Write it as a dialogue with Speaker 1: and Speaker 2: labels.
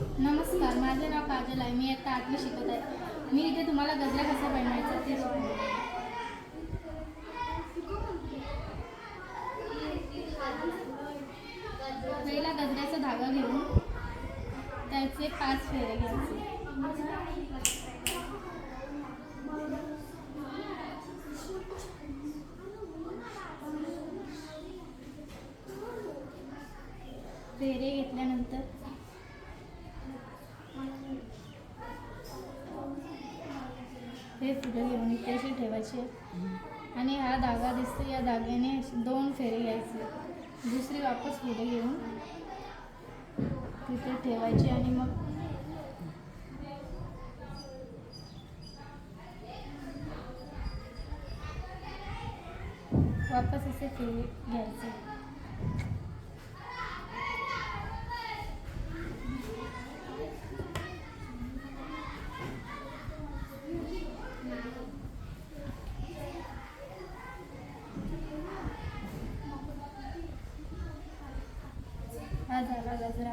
Speaker 1: नमस्कार माझे नाव काजल आहे. मी आता आठवी शिकत आहे. मी इथे तुम्हाला गजरा कसा बनवायचा ते पहिला गजऱ्याचा धागा घेऊन त्याचे पाच फेरे घ्यायचे. फेरे घेतल्यानंतर हे फुलं घेऊन इथे अशी ठेवायचे. आणि हा धागा दिसतो या धाग्याने दोन फेरे घ्यायचे. दुसरी वापस फुलं घेऊन तिथे ठेवायची आणि मग वापस असे फेरे घ्यायचे. हा झाला गजरा